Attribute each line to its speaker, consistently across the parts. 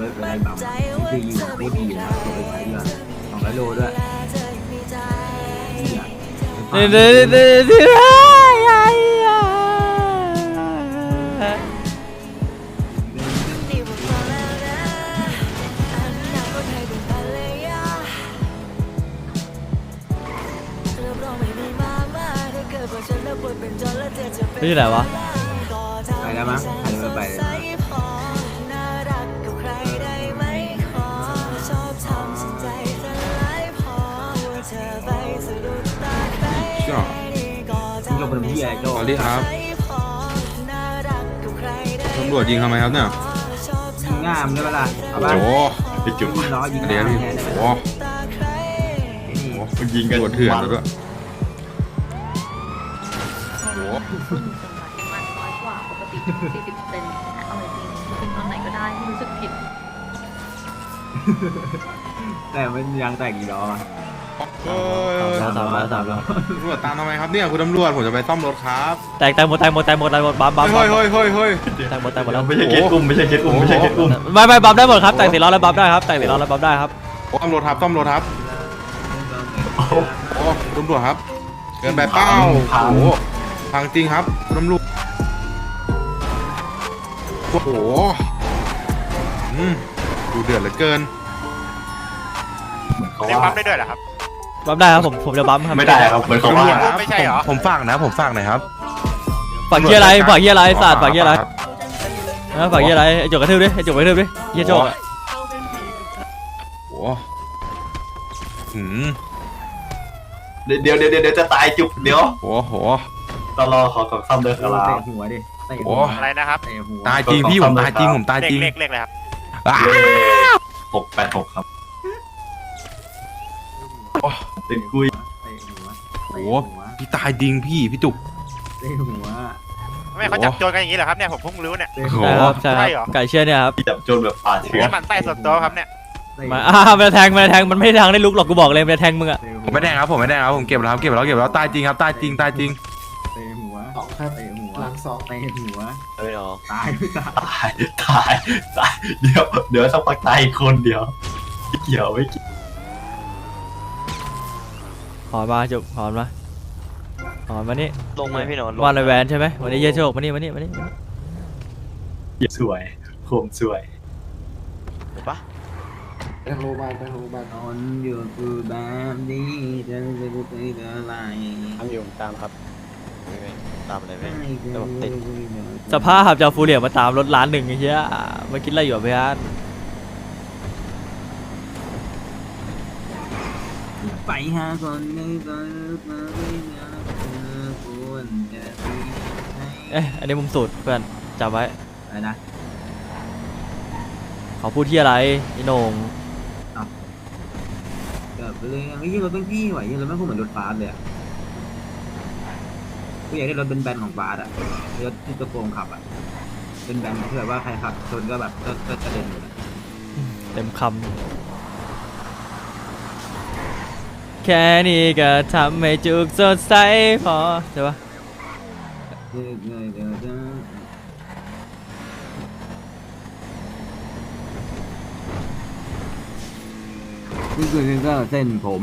Speaker 1: ไว้เป็นไรบ้างคือยิงโคตรดีนะตัวไปใช้ด้วยสองร้อยโลด้วย
Speaker 2: เดี๋ยวเดี๋ยวเดี๋ยวเดี๋ยวนี่อยู่ไหนวะ
Speaker 1: ไปแล้วมั้งไปแล้วไป เป็นพี่อะไรโจ้
Speaker 3: สวัสดีครับตำรวจยิงทำไมครับเนี่ย
Speaker 1: ยิงง่ามได้ปะล่ะเอาป่ะ
Speaker 3: โอ้โห
Speaker 4: ไปจุด
Speaker 1: ยิงล้อยิง
Speaker 3: เดี๋ยว
Speaker 1: ง่าม
Speaker 3: พี่
Speaker 1: แทนได้ไหม
Speaker 3: โอ้
Speaker 1: ล่ะ
Speaker 3: โห
Speaker 1: นี่
Speaker 4: มันยิงกัน
Speaker 3: ตำรวจเถื่อนแล้วด้วยโอ้โห
Speaker 5: มันน้อยกว่าปกติ 40เซนเอาจริงขึ้นตอนไหนก็ได้ที่รู้สึกผิด
Speaker 1: แต่มันยางแตกกี่ล้ออะ
Speaker 3: เฮ้ย
Speaker 2: สามสามแล้วสามแล้ว
Speaker 3: ตำรวจตามทำไมครับเนี่ยคุณตำรวจผมจะไปซ่อมรถครับ
Speaker 2: แตกแตกหมดแตกหมดแตกหมดแตกหมดบัมบัมบั
Speaker 3: เฮ้
Speaker 2: ม
Speaker 3: ยเฮ้ยเฮ้ยเฮ้ย
Speaker 2: แตกหมดแตกหมดแล้ว
Speaker 4: ไม่ใช่เคสกลุ่มไม่ใช่เคสกลุ่มไม่ใช่เคสกลุ่ม
Speaker 2: ไม่ไม่บัมได้หมดครับแตกสี่ล้อแล้วบัมได้ครับแตกสี่ล้อแล้วบัมได้ครับ
Speaker 3: ซ่อมรถครับซ่อมรถครับโอ้ตำรวจครับเกินไปเป้าโอ้โหพังจริงครับคุณตำรวจโอ้โหอืมดูเดือดเหลือเกิน
Speaker 4: เขา
Speaker 6: เรียก
Speaker 4: ว่า
Speaker 6: ปั๊มได้ด้วยเหรอครับ
Speaker 2: บัมได้ครับผมผมจะบัมครับ
Speaker 4: ไม่ได้ครับเหมือนเขา
Speaker 3: ตำร
Speaker 4: ว่าว
Speaker 3: จครับ
Speaker 6: ไม่ใช่เหรอ
Speaker 3: ผมผมฝากนะ ผมฝากหน่อยครับ
Speaker 2: ฝากเฮียอะไรฝากเฮียอะไรศาสตร์ฝากเฮียอะไรนะฝากเฮียอะไรไอ้จกกระทืบดิไอ้จกกระทืบดิเฮียโจกอะ
Speaker 3: โอ้โหหืม
Speaker 4: เดี๋ยวเดี๋ยวเดี๋ยวเดี๋ยวจะตายจุกเดี๋ยว
Speaker 3: โอ้โห
Speaker 4: ตลอขอขอคำเดินค
Speaker 1: เตะ
Speaker 4: รับ
Speaker 1: หัวดิเตะ
Speaker 3: โอ้
Speaker 1: หัว
Speaker 6: อะไรนะครับ
Speaker 1: เตะหัว
Speaker 3: ตายจริงพี่ผมตายจริงผมตาย
Speaker 6: เล
Speaker 3: จริ
Speaker 6: ข
Speaker 3: ง
Speaker 6: เลขเลขเลยครับ
Speaker 3: อะ
Speaker 4: เลขหกแปดหกครับ ติดกุย
Speaker 1: เตะหัว
Speaker 3: โอ้
Speaker 1: เตะ
Speaker 3: โห
Speaker 1: หัว
Speaker 3: พี่ตายจริงพี่พี่จุก
Speaker 1: เตะหัว
Speaker 6: ไม่เขาจับโจรกันอย่างนี้เหรอครับเนี่ยผมเพิ่งรู้เนี่ย
Speaker 1: เตะ
Speaker 3: โอ้
Speaker 1: หั
Speaker 3: โห
Speaker 1: ว
Speaker 2: ใช่ครับใช่
Speaker 6: ใช่เหร
Speaker 2: ค
Speaker 6: อ
Speaker 2: รับไก่เชี่ยเนี่ยครับ
Speaker 4: ที่จับโจรแบบป่าเถื่อ
Speaker 6: นี่
Speaker 4: น
Speaker 6: มันใต้ส่วนตัวครับเนี่ย
Speaker 1: เตะ
Speaker 2: มาอ้ามันจะแทงมันจะแทงมันไม่ได้ทางได้ลุกหรอกกูบอกเลยมันจะแทงมึงอะ
Speaker 1: เตะหัว
Speaker 3: ผมไม่แดงครับผมไม่แดงครับผมเก็บแล้วครับเก็บแล้วเก็บแล้วตายจริงครับตายจริงตายจริง
Speaker 1: เตะหัว
Speaker 7: สองครับ
Speaker 1: เตะหัว
Speaker 7: หลังสอง
Speaker 1: เตะหัว
Speaker 2: เฮ้ยน้อง
Speaker 1: ตายไม่ตาย
Speaker 4: ตายตายตายเดี๋ยวเดี๋ยวสักพักตายอีกคนเดียวไม่เกี่ยวไม่เกี่ยว
Speaker 2: หอนมาจุกหอนมาหอนมานี่
Speaker 8: ลงไหมพี่นนท์ลง
Speaker 2: วันในแวนใช่ไหมวันนี้เฮียโชคมานี่มานี่มานี่
Speaker 4: สวยโคมสวย
Speaker 8: เห็นปะ
Speaker 7: ไปทางโรงพยาบาลไปทางโรงพยาบาล
Speaker 1: ตอนอยู่คือแบบนี้จะจะจะจะอะไร
Speaker 8: ทำอยู่ตามครับตามเลยพี่เดี๋ยวผมติด
Speaker 2: สภาพจะเอาฟูเรียมาตามรถล้านหนึ่งไอ้เหี้ยมาคิดอะไรอยู่อะพี่อาร์ต
Speaker 1: ไปหาคนนึ่งก็มาไม่อยากเจอคนจะดีให้
Speaker 2: เอ้ยอันนี้มุมสูตรเพื่อนจำไว้
Speaker 1: อะไรนะ
Speaker 2: เขาพูดที่อะไรไอ้โหนง
Speaker 1: เกิดไปเลยไม่ยิ่งรถเป็นพี่ไหวยิ่งรถไม่คงเหมือนรถฟาสเลยอะกูอยากได้รถเป็นแบนของฟาสอะรถที่ตัวโกงขับอะเป็นแบนที่แบบว่าใครขับชนก็แบบก็ก็กระเด็นอยู่นะ
Speaker 2: เต็มคำ แค่นี้ก็ทำให้จุกสดใสพอใช่ปะ
Speaker 1: เดี๋ยวเดี๋ยวเดี๋ยวเดี๋ยวนี่คือก็เส้นผม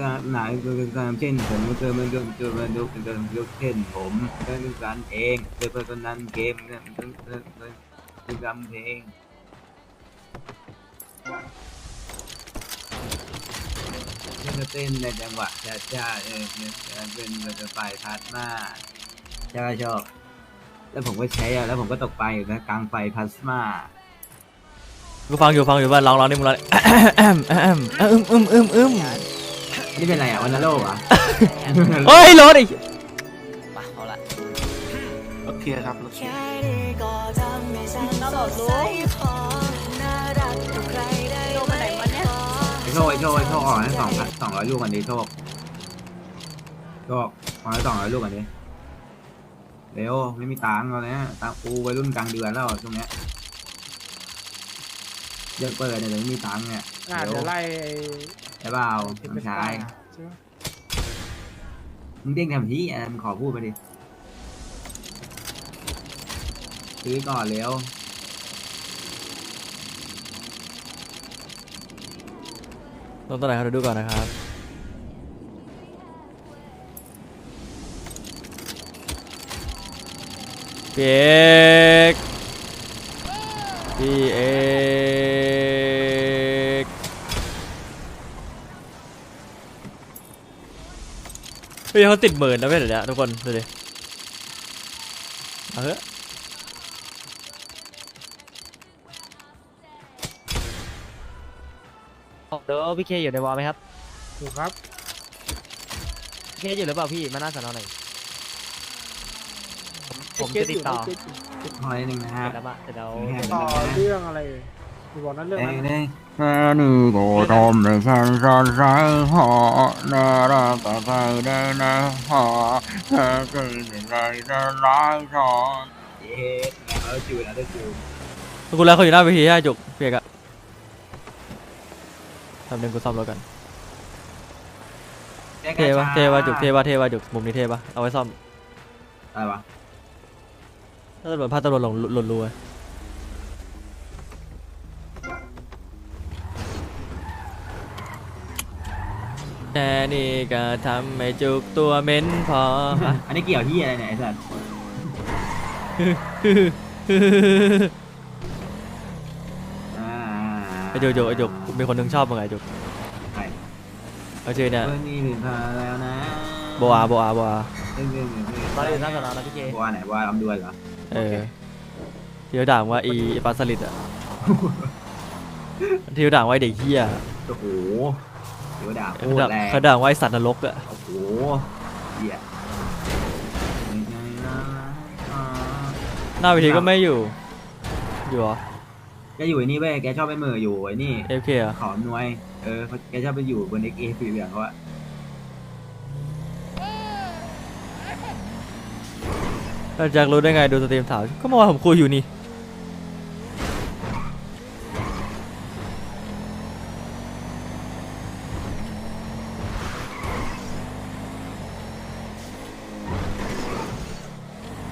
Speaker 1: การหนาคือการเช่นผมเจอมันก็เจอมันยกเจอมันยกเช่นผมก็คืองการเองเจอเพื่อนนั้นเกมเนี่ยมันเป็นเป็นกรรมเพลงนี่ ก็เต้นในจังหวะช้าๆเออเนี่ยเป็นแบบไปพัดมาชอบชอบ แล้วผมก็ใช้อะแล้วผมก็ตกไปอยู่นะกลางไฟพลาสมา
Speaker 2: กูฟังอยู่ฟังอยู่ว่าลองลองนี่มึงลองดิแอมแอมแอมอึมอึมอึมอึม
Speaker 1: นี่เป็นอะไรอะวันนโลกอะ
Speaker 2: เฮ้ยรถไอ้
Speaker 8: ปะเอาละ
Speaker 7: โอเคครับ
Speaker 5: ตลอดรู้โดนมาไหนมาเนี่ย
Speaker 1: ไอโชคไอโชคไอโชคออกให้สองพันสอง ร้อยลูกกันดิโชคโชคออกให้สองร้อยลูกกันดิเร็วไม่มีตังค์แล้วเนี่ยตังค์กูวัยรุ่นกลางเดือนแล้วช่วงเนี้ยเยอะเปิดเนี่ยแต่ไม่มีตังค์เนี่ย
Speaker 7: อาจ
Speaker 1: เร็
Speaker 7: จะ
Speaker 1: ว
Speaker 7: ไล่
Speaker 1: ใช่เปล่าน้องชาย
Speaker 7: ใช่ไหม
Speaker 1: มึงเด้งทำที่อะมึงขอพูดไปดิซื้อก่อนเร็ว
Speaker 2: ลงตัวไหนครับเดี๋ยวดูก่อนนะครับ พี่เอกพี่เอกเฮ้ยเขาติดหมื่นนะเว้ยเดี๋ยวนี้ทุกคนดูดิเอาเถอะ
Speaker 9: เดี๋ยวพี่เคอยู่ในวอลไหมครับ
Speaker 7: ถูกครับ
Speaker 9: พี่เคอยู่หรือเปล่าพี่มาหน้าสอนอหน่อย ผมผมจะติดต่อ
Speaker 1: คอยหนึ่งนะฮะ
Speaker 9: เสร็จแล้วปะเสร็จแล้ว
Speaker 7: ต่อเรื่องอะไรคุณบอกนั้นเรื่อง
Speaker 1: เด้
Speaker 7: นั้น
Speaker 1: งเด้งแค่นี้ก็ทำได้ฉันจะใช้หอนาราตาใจได้นะหอแค่เกิดอะไรจะร้ายชอนเย้เออจูนนะเด้อจูน
Speaker 2: กูแล้วเขาอยู่หน้าเวทีใช่ไหมจุกเพียกอะทำหนึ่งกูซ่อมรถกันเทปะเทปะจุกเทปะเทปะจุกมุมนี้เทปะเอาไว้ซ่อม
Speaker 1: อะไรวะ
Speaker 2: ถ้า ตำรวจพาตำรวจหลงหล่นรูไว้แค่นี้ก็ทำให้จุกตัวเหม็นพออะ
Speaker 1: อันนี้เกี่ยวที่อะไรเนี่ยไอ้สัสอ่า
Speaker 2: ไอ้จุกจุกไอ้จุกมีคนหนึงชอบมึงไงจุก
Speaker 1: ใคร
Speaker 2: เอาชื่อเนี่ย
Speaker 1: เบอร์นี่ถึงพาแล้วนะ
Speaker 2: โบอาโบอาโบอา
Speaker 1: เรื่องเรื่องเรื่อง
Speaker 9: ตอนนี้อยู่หน้าสอนอนะพี่เค
Speaker 1: บัวไหนบัวลำดวนเหรอ
Speaker 2: เออที่เขาด่ามึงว่าอีปลาสลิดอะที่เขาด่าว่าไอ้เด็กเหี้ย
Speaker 1: โอ้โหเดี๋ยวด่าโค
Speaker 2: เขา
Speaker 1: ต
Speaker 2: ด่าร
Speaker 1: แรง
Speaker 2: เขาด่าว่าไอ้สัตว์นรกอะ
Speaker 1: โอ้โหเหี้ยไม่ใช่นะอ่า
Speaker 2: หน้าเวทีก็ไม่อยู่ อยู่เหรอ
Speaker 1: แกอยู่ไอ้นี่เว้ยแกชอบไปเหม่ออยู่ไอ้นี่
Speaker 2: เอฟเคอะ
Speaker 1: ขอหน่วยเออแกชอบไปอยู่บนเอ็กเอสีเหลืองเขาอะ
Speaker 2: แล้วแจ็ครู้ได้ไงดูสตรีมถามก็เมื่อวานผมคุยอยู่นี่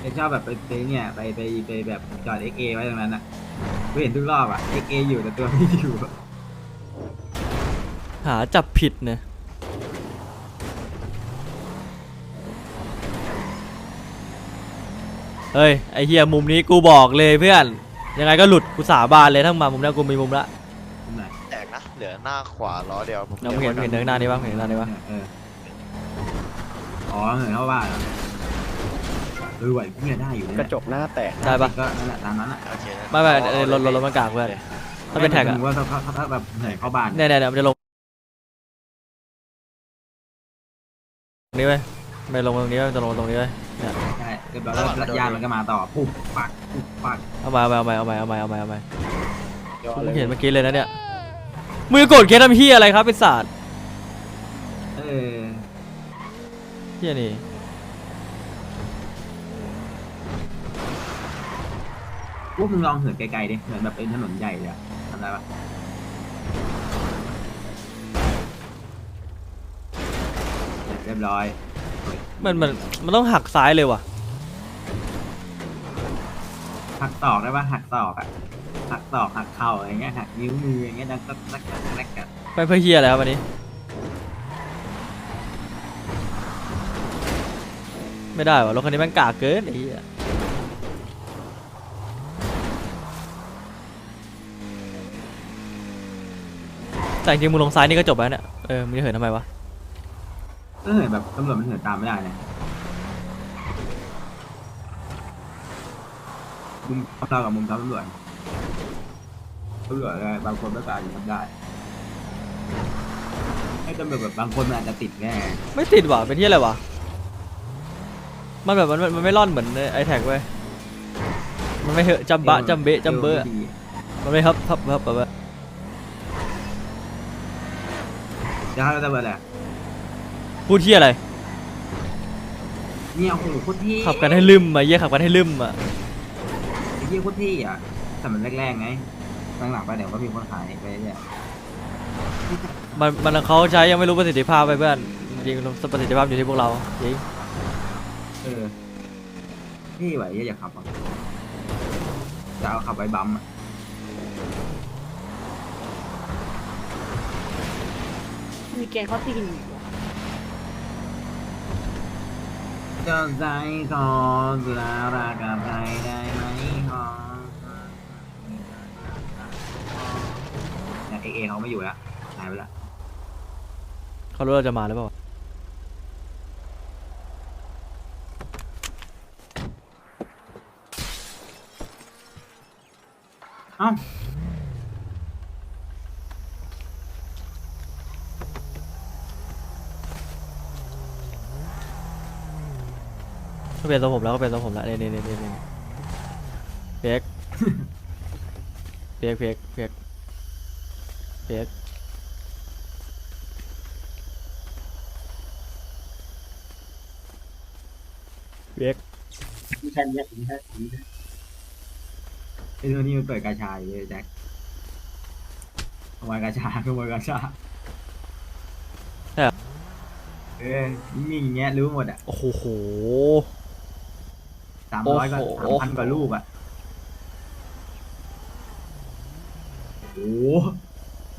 Speaker 1: แกชอบแบบไปไปเนี่ยไปไปไปแบบจอดเอ็กเอไว้ตรงนั้นอะกูเห็นทุกรอบอะเอ็กเออยู่แต่ตัวไม่อยู่อะ
Speaker 2: หาจับผิดเนี่ย เฮ้ยไอเฮียมุมนี้กูบอกเลยเพื่อน ยังไงก็หลุดกูสาบานเลยทั้งมามุมนี้กูมีมุมละ
Speaker 1: ตรงไหน
Speaker 8: แตกนะ เหลือหน้าขวาล้อเดียวผม
Speaker 2: เราเห็นเห็นเดินหน้านี้บ้างเห็นหน้านี้บ้าง
Speaker 1: เอออ๋อเหมือนเข้าบ้านเหรอเออไหวพี่เนี่ยได้อยู่นะ
Speaker 7: กระจกหน้าแตก
Speaker 2: ได้ปะ
Speaker 1: ก็นั่นแหละตามนั้นอะ
Speaker 8: โอเคนะ
Speaker 2: ไม่ไม่เออรถรถรถมันกากเพื่อนถ้าเป็นแท็กอะ
Speaker 1: หมายถึงว่าถ้าถ้าถ้าแบบเหนื่อยเข้าบ้าน
Speaker 2: เนี่ยเนี่ยเนี่ยมันจะลงตรงนี้ไว้ยไม่ลงตรงนี้ไว้ยมันจะลงตรงนี้ไว้ยเนี่ย
Speaker 1: ใช่เรียบร้อยแล้วแล้วยานมันก็มาต่อปุ๊บปักปุ๊บปัก
Speaker 2: เอามาเอามาเอามาเอามาเอามาเอามาเอามาผมเห็นเมื่อกี้เลยนะเนี่ยมือกดเคสทำเฮียอะไรครับเป็นศาสตร์
Speaker 1: เออ
Speaker 2: เฮียนี่
Speaker 1: พวกมึงลองเหินไกลๆดิเหินแบบเป็นถนนใหญ่เลยอะทำได้ปะเรียบร้อย
Speaker 2: มันมันมันต้องหักซ้ายเลยว่ะ
Speaker 1: หักศอกได้ปะหักศอกอะหักศอกหักเข่าอะไรเงี้ยหักนิ้วมืออย่างเงี้ยดังตักตักตักตักตัก
Speaker 2: ไปเพื่อเฮียอะไรครับวันนี้ ไม่ได้ว่ะรถคันนี้แม่งกากเกินไอ้เหี้ยแต่จริงๆมึงลงซ้ายนี่ก็จบแล้วเนี่ยเออมึงจะเหินทำไมวะ
Speaker 1: ก็เหินแบบตำรวจมันเหินตามไม่ได้นะ มุมเรากับมุมตำรวจตำรวจอะไรบางคนก็อาจจะทำได้ให้ตำรวจแบบบางคนมันอาจจะติดแง่
Speaker 2: ไม่ติดว่ะเป็นที่อะไรวะมันแบบมันมันมันไม่ร่อนเหมือนไอแท็กเว้ยมันไม่เหอะจำบะจำเบะจำเบอะมันไม่ฮับฮับฮับแบบว่า
Speaker 1: จะให้เราตำรวจอะไร
Speaker 2: พูดที่อะไร
Speaker 1: เนี่ยโอ้โหโคตรเท่
Speaker 2: ขับกันให้ลืมอะเยี่ยขับกันให้ลืมอะ
Speaker 1: ไอ้ เหี้ยโคตรเท่อะแต่มันแรกๆไงหลังๆไปเดี๋ยวก็มีคนขายไปเนี่ย
Speaker 2: มันมันเขาใช้ยังไม่รู้ประสิทธิภาพไปเพื่อนจริงๆประสิทธิภาพอยู่ที่พวกเราจริง
Speaker 1: เออเท่ไหวเหี้ยอยากขับอะจะเอาขับไปบัมป์อะ
Speaker 10: แกงเขาตีกันอยู่วะ
Speaker 1: เจ้าใจของกุลารากับใครได้ไหมขอเนี่ยเอเอเขาไม่อยู่แล้วหายไปแล้ว
Speaker 2: เขารู้เราจะมาหรือเปล่า
Speaker 1: เอ้า
Speaker 2: เขาเปลี่ยนทรงผมแล้วเขาเปลี่ยนทรงผมแล้วนี่นี่นี่นี่นี่เพียกเพียกเพียกเพียกเพียกเพียก
Speaker 1: ไม่ใช่เนี่ยไม่ใช่ไอ้ตัวนี้มันเปิดกาชาอยู่เลยแจ็คขโมยกาชาขโมยกาชาเออนิ่งๆอย่างเงี้ยรู้หมดอะ
Speaker 2: โอ้โห
Speaker 1: สามร้อยก็
Speaker 2: โอ้
Speaker 1: สาม
Speaker 2: โห
Speaker 1: พันกว่ารูปอะโอ้โห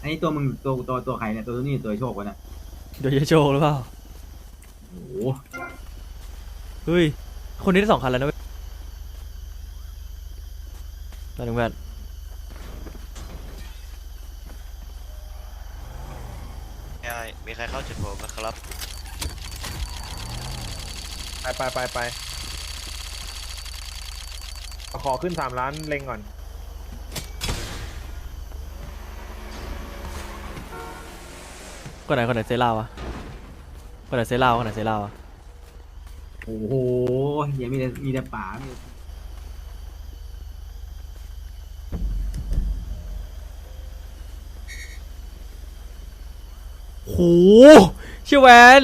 Speaker 1: ไอ้ตัวมึงตัวตัวตัวใครเนี่ยตัวนี้ตัวโชควะเนี่ย
Speaker 2: เดี๋ยวจะโชว์หรือเปล่า
Speaker 1: โอ้โห
Speaker 2: เฮ้ยคนนี้ได้สองคันแล้วนะเว้ยมาถึงแวน
Speaker 8: มีใครเข้าจุดผมนะครับ
Speaker 7: ไปไปไปไป ขอขึ้นสามล้านเล็งก่อน
Speaker 2: คนไหนคนไหนเซล่าวะคนไหนเซล่าวคนไหนเซล่าวะ
Speaker 1: โอ้โหยังมีแต่มีแต่ป่ามีแต่
Speaker 2: โหเชี่ยแวน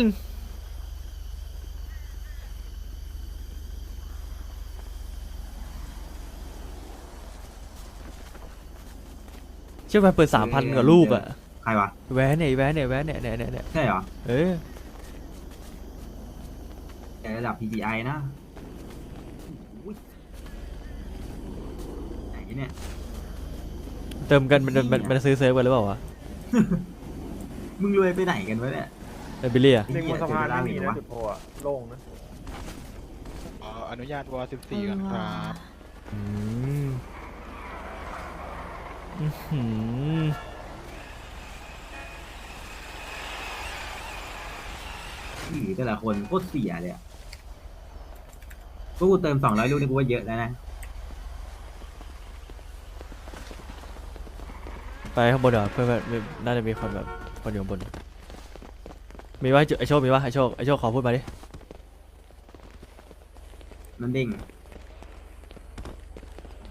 Speaker 2: ชี่ยแวนเปิดสามพันกว่ารูปอะ
Speaker 1: ใครวะ
Speaker 2: แวนเนี่ยแวนเนี่ยแวนเนี่ยเนี่ยเนี่ยเนี่ย
Speaker 1: ใช่เหรอ
Speaker 2: เออ
Speaker 1: แต่ระดับ PGI นะอุ๊ยไหนเนี่ย
Speaker 2: เติมกันมันมันมันมันซื้อเซิร์ฟกันหรือเปล่าวะ
Speaker 1: มึงรวยไปไหนกันวะเนี่ย
Speaker 2: เอบิลลี่อะ
Speaker 7: เล็งบนสะพาน
Speaker 1: ไอ้
Speaker 7: ไม่
Speaker 1: เหี้
Speaker 7: มี
Speaker 1: ย
Speaker 7: นะจุดโพอะโล่งนะ
Speaker 3: ขออนุญาตวอ14ก่อนครับ
Speaker 2: อืมอื้อหือ
Speaker 1: ผีแต่ละคนโคตรเสียเลยอะพวกกูเติมสองร้อยลูกนี่กูว่าเยอะแล้วนะ
Speaker 2: ไปข้างบนเหรอเพื่อนแบบน่าจะมีคนแบบคนอยู่ข้างบน มีว่าไอโชคมีว่าไอโชคไอโชคขอพูดมาดิ
Speaker 1: มันเด้ง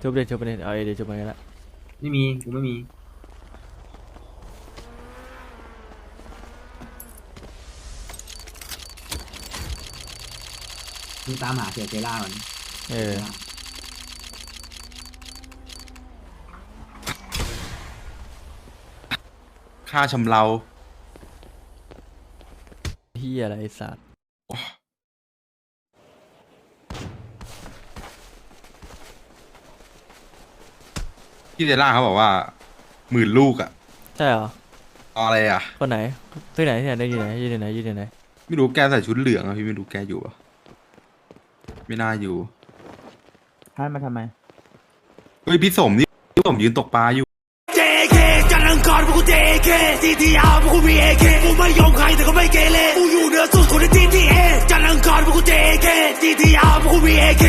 Speaker 2: ชุบเดี๋ยวชุบไปเลยเอาไอเดี๋ยวชุบมากันละ
Speaker 1: ไม่มีกูไม่มี มึงตามหาเสียเจล่าก่อน
Speaker 2: เออ
Speaker 3: ค่าชำเรา
Speaker 2: เฮียอะไรไอ้สัตว์
Speaker 3: พี่เดล่าเขาบอกว่าหมื่นลูกอะ
Speaker 2: ใช่เหรอ
Speaker 3: เอาอะไรอะ
Speaker 2: คนไหนที่ไหนที่ไหนอยู่ไหนอยู่ไหนอยู่ไหน
Speaker 3: ไม่รู้แกใส่ชุดเหลืองอะพี่ไม่รู้แกอยู่ปะไม่น่าอยู่
Speaker 9: ท่านมาทำไม
Speaker 3: เฮ้ยพี่สมนี่พี่สมยืนตกปลาอยู่
Speaker 11: JK จันทร์อังคารพวกกู JK CTR พวกกูมี AK กูไม่ยอมใครแต่ก็ไม่เกเรกูอยู่เหนือสุดคนใน GTA จันทร์อังคารพวกกู JK CTR พวกกูมี AK